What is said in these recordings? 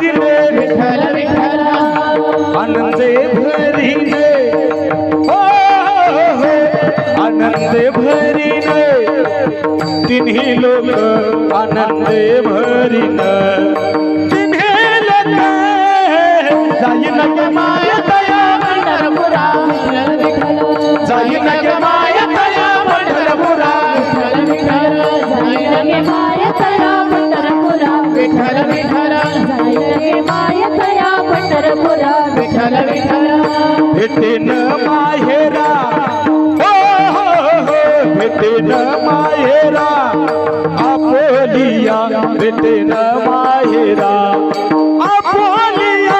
दिले विठ्ठल विठ्ठल. आनंदे भरिले हो, हो, हो आनंदे भरिले तिन्ही लोक आनंदे भरिले तिन्ही लोक जाईन गे माय. विठ्ठल मायतया पंढरपुरा विठ्ठल विठ्ठल. भेटेन माहेरा. हो हो हो. भेटेन माहेरा. आपोलिया भेटेन माहेरा. आपोलिया.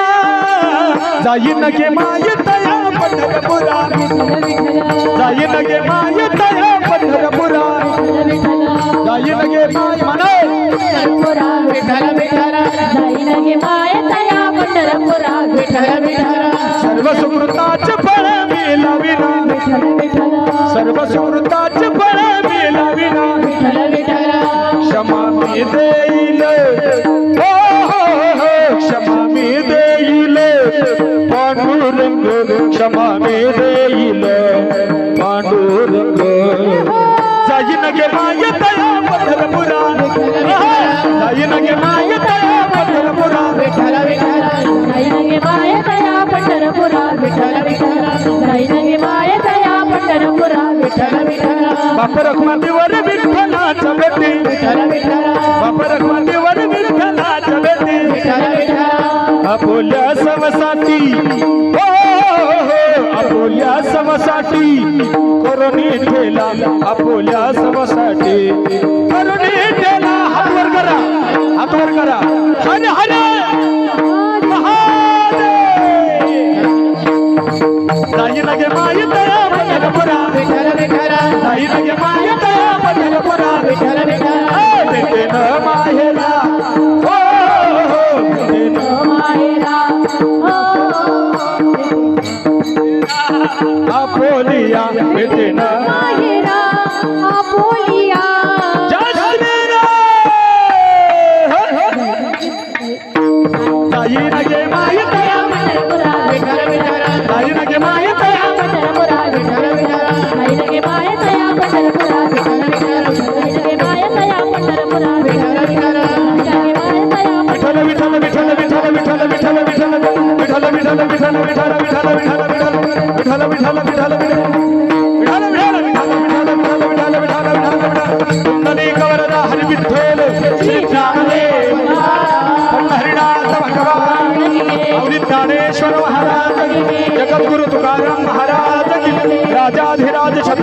जाईन गे माय दया पंढरपुरा विठ्ठल विठ्ठल जाईन गे माय दया पंढरपुरा विठ्ठल जाईन गे माय म्हणे पंढरपुरा विठ्ठल विठ्ठल जाई लगे मायतया पंढरपुरा विठ्ठल विठ्ठल सर्व सुकृताचे फळ मिळविना विठ्ठल विठ्ठल. सर्व सुकृताचे फळ मिळविना विठ्ठल विठ्ठल. क्षमा मी देईल. हो हो हो. क्षमा मी देईल. पांडुरंग क्षमा मी देईल. पांडुरंग. जाईन गे माय दया पंढरपुरा बाप रखमातीवर विठ्ठला चबेती बाप रखमातीवर विठ्ठला चबेती अपोल्या समसाती हो, हो, हो अपोल्या समसाती करुणी ठेला अपोल्या समसाठी करुणी ठेला हात वर करा हात वर करा. बोलिया मिथिना मायरा बोलिया। जसमीर ताई नगे माय तया। मन पुरा विघर विघर ताई नगे माय तया। मन पुरा विघर विघर ताई नगे माय तया मन पुरा ज्ञानेश्वर महाराज. जगद्गुरु तुकाराम महाराज. राजाधिराज छत्रपती